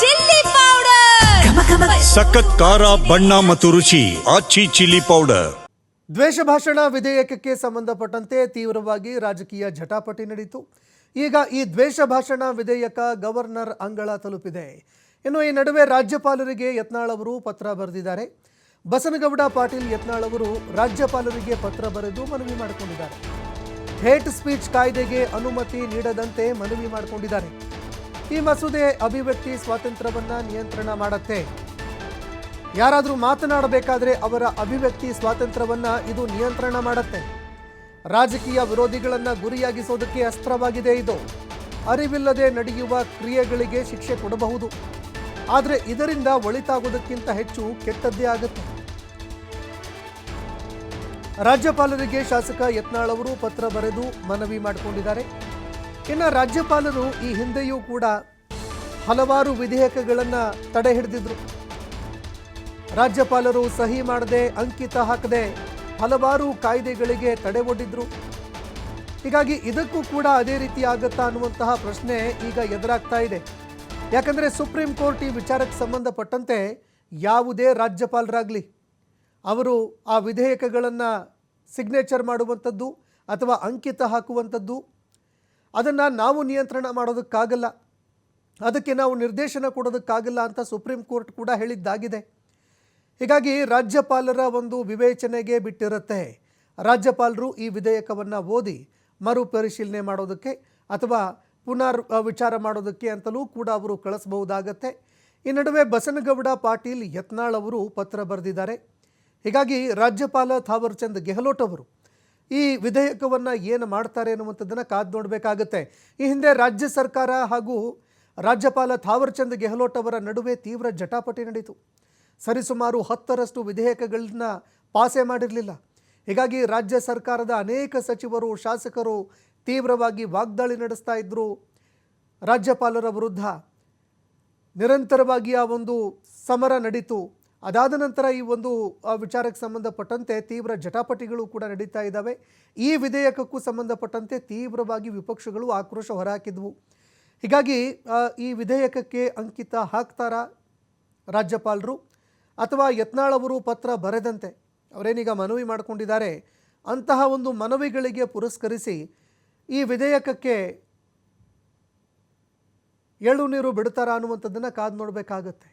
Chilli powder. ಸಖತ್ ಖಾರ ಬಣ್ಣ ಮತ್ತು ರುಚಿ ಆಚಿ ಚಿಲ್ಲಿ ಪೌಡರ್. ದ್ವೇಷ ಭಾಷಣ ವಿಧೇಯಕಕ್ಕೆ ಸಂಬಂಧಪಟ್ಟಂತೆ ತೀವ್ರವಾಗಿ ರಾಜಕೀಯ ಜಟಾಪಟಿ ನಡೆಯಿತು ಈಗ ಈ ದ್ವೇಷ ಭಾಷಣ ವಿಧೇಯಕ ಗವರ್ನರ್ ಅಂಗಳ ತಲುಪಿದೆ. ಇನ್ನು ಈ ನಡುವೆ ರಾಜ್ಯಪಾಲರಿಗೆ ಯತ್ನಾಳ್ ಅವರು ಪತ್ರ ಬರೆದಿದ್ದಾರೆ. ಬಸನಗೌಡ ಪಾಟೀಲ್ ಯತ್ನಾಳ್ ಅವರು ರಾಜ್ಯಪಾಲರಿಗೆ ಪತ್ರ ಬರೆದು ಮನವಿ ಮಾಡಿಕೊಂಡಿದ್ದಾರೆ. ಹೇಟ್ ಸ್ಪೀಚ್ ಕಾಯ್ದೆಗೆ ಅನುಮತಿ ನೀಡದಂತೆ ಮನವಿ ಮಾಡಿಕೊಂಡಿದ್ದಾರೆ. ಈ ಮಸೂದೆ ಅಭಿವ್ಯಕ್ತಿ ಸ್ವಾತಂತ್ರ್ಯವನ್ನ ನಿಯಂತ್ರಣ ಮಾಡುತ್ತೆ. ಯಾರಾದರೂ ಮಾತನಾಡಬೇಕಾದ್ರೆ ಅವರ ಅಭಿವ್ಯಕ್ತಿ ಸ್ವಾತಂತ್ರ್ಯವನ್ನ ಇದು ನಿಯಂತ್ರಣ ಮಾಡುತ್ತೆ. ರಾಜಕೀಯ ವಿರೋಧಿಗಳನ್ನ ಗುರಿಯಾಗಿಸೋದಕ್ಕೆ ಅಸ್ತ್ರವಾಗಿದೆ ಇದು. ಅರಿವಿಲ್ಲದೆ ನಡೆಯುವ ಕ್ರಿಯೆಗಳಿಗೆ ಶಿಕ್ಷೆ ಕೊಡಬಹುದು. ಆದರೆ ಇದರಿಂದ ಒಳಿತಾಗುವುದಕ್ಕಿಂತ ಹೆಚ್ಚು ಕೆಟ್ಟದ್ದೇ ಆಗುತ್ತೆ. ರಾಜ್ಯಪಾಲರಿಗೆ ಶಾಸಕ ಯತ್ನಾಳ್ ಅವರು ಪತ್ರ ಬರೆದು ಮನವಿ ಮಾಡಿಕೊಂಡಿದ್ದಾರೆ. ಇನ್ನು ರಾಜ್ಯಪಾಲರು ಈ ಹಿಂದೆಯೂ ಕೂಡ ಹಲವಾರು ವಿಧೇಯಕಗಳನ್ನು ತಡೆ ಹಿಡಿದಿದ್ರು. ರಾಜ್ಯಪಾಲರು ಸಹಿ ಮಾಡದೆ, ಅಂಕಿತ ಹಾಕದೆ ಹಲವಾರು ಕಾಯ್ದೆಗಳಿಗೆ ತಡೆ ಒಡ್ಡಿದ್ರು. ಹೀಗಾಗಿ ಇದಕ್ಕೂ ಕೂಡ ಅದೇ ರೀತಿ ಆಗುತ್ತಾ ಅನ್ನುವಂತಹ ಪ್ರಶ್ನೆ ಈಗ ಎದುರಾಗ್ತಾ ಇದೆ. ಯಾಕಂದರೆ ಸುಪ್ರೀಂ ಕೋರ್ಟ್ ಈ ವಿಚಾರಕ್ಕೆ ಸಂಬಂಧಪಟ್ಟಂತೆ ಯಾವುದೇ ರಾಜ್ಯಪಾಲರಾಗಲಿ, ಅವರು ಆ ವಿಧೇಯಕಗಳನ್ನು ಸಿಗ್ನೇಚರ್ ಮಾಡುವಂಥದ್ದು ಅಥವಾ ಅಂಕಿತ ಹಾಕುವಂಥದ್ದು ಅದನ್ನು ನಾವು ನಿಯಂತ್ರಣ ಮಾಡೋದಕ್ಕಾಗಲ್ಲ. ಅದಕ್ಕೆ ನಾವು ನಿರ್ದೇಶನ ಕೊಡೋದಕ್ಕಾಗಲ್ಲ ಅಂತ ಸುಪ್ರೀಂ ಕೋರ್ಟ್ ಕೂಡ ಹೇಳಿದ್ದಾಗಿದೆ. ಹೀಗಾಗಿ ರಾಜ್ಯಪಾಲರ ಒಂದು ವಿವೇಚನೆಗೆ ಬಿಟ್ಟಿರುತ್ತೆ. ರಾಜ್ಯಪಾಲರು ಈ ವಿಧೇಯಕವನ್ನು ಓದಿ ಮರುಪರಿಶೀಲನೆ ಮಾಡೋದಕ್ಕೆ ಅಥವಾ ಪುನರ್ ವಿಚಾರ ಮಾಡೋದಕ್ಕೆ ಅಂತಲೂ ಕೂಡ ಅವರು ಕಳಿಸಬಹುದಾಗತ್ತೆ. ಈ ನಡುವೆ ಬಸನಗೌಡ ಪಾಟೀಲ್ ಯತ್ನಾಳ್ ಅವರು ಪತ್ರ ಬರೆದಿದ್ದಾರೆ. ಹೀಗಾಗಿ ರಾಜ್ಯಪಾಲ ಥಾವರ್ಚಂದ್ ಗೆಹ್ಲೋಟ್ ಅವರು ಈ ವಿಧೇಯಕವನ್ನು ಏನು ಮಾಡ್ತಾರೆ ಅನ್ನುವಂಥದ್ದನ್ನು ಕಾದು ನೋಡಬೇಕಾಗುತ್ತೆ. ಈ ಹಿಂದೆ ರಾಜ್ಯ ಸರ್ಕಾರ ಹಾಗೂ ರಾಜ್ಯಪಾಲ ಥಾವರ್ಚಂದ್ ಗೆಹ್ಲೋಟ್ ಅವರ ನಡುವೆ ತೀವ್ರ ಜಟಾಪಟಿ ನಡೀತು. ಸರಿಸುಮಾರು ಹತ್ತರಷ್ಟು ವಿಧೇಯಕಗಳನ್ನ ಪಾಸೆ ಮಾಡಿರಲಿಲ್ಲ. ಹೀಗಾಗಿ ರಾಜ್ಯ ಸರ್ಕಾರದ ಅನೇಕ ಸಚಿವರು, ಶಾಸಕರು ತೀವ್ರವಾಗಿ ವಾಗ್ದಾಳಿ ನಡೆಸ್ತಾ ಇದ್ದರು ರಾಜ್ಯಪಾಲರ ವಿರುದ್ಧ ನಿರಂತರವಾಗಿ ಆ ಒಂದು ಸಮರ ನಡೀತು. ಅದಾದ ನಂತರ ಈ ಒಂದು ವಿಚಾರಕ್ಕೆ ಸಂಬಂಧಪಟ್ಟಂತೆ ತೀವ್ರ ಜಟಾಪಟಿಗಳು ಕೂಡ ನಡೀತಾ ಇದ್ದಾವೆ ಈ ವಿಧೇಯಕಕ್ಕೂ ಸಂಬಂಧಪಟ್ಟಂತೆ ತೀವ್ರವಾಗಿ ವಿಪಕ್ಷಗಳು ಆಕ್ರೋಶ ಹೊರಹಾಕಿದ್ವು. ಹೀಗಾಗಿ ಈ ವಿಧೇಯಕಕ್ಕೆ ಅಂಕಿತ ಹಾಕ್ತಾರಾ ರಾಜ್ಯಪಾಲರು? ಅಥವಾ ಯತ್ನಾಳ್ ಅವರು ಪತ್ರ ಬರೆದಂತೆ ಅವರೇನೀಗ ಮನವಿ ಮಾಡಿಕೊಂಡಿದ್ದಾರೆ, ಅಂತಹ ಒಂದು ಮನವಿಗಳಿಗೆ ಪುರಸ್ಕರಿಸಿ ಈ ವಿಧೇಯಕಕ್ಕೆ ಎಳ್ಳು ನೀರು ಬಿಡ್ತಾರಾ ಅನ್ನುವಂಥದ್ದನ್ನು ಕಾದು ನೋಡಬೇಕಾಗತ್ತೆ.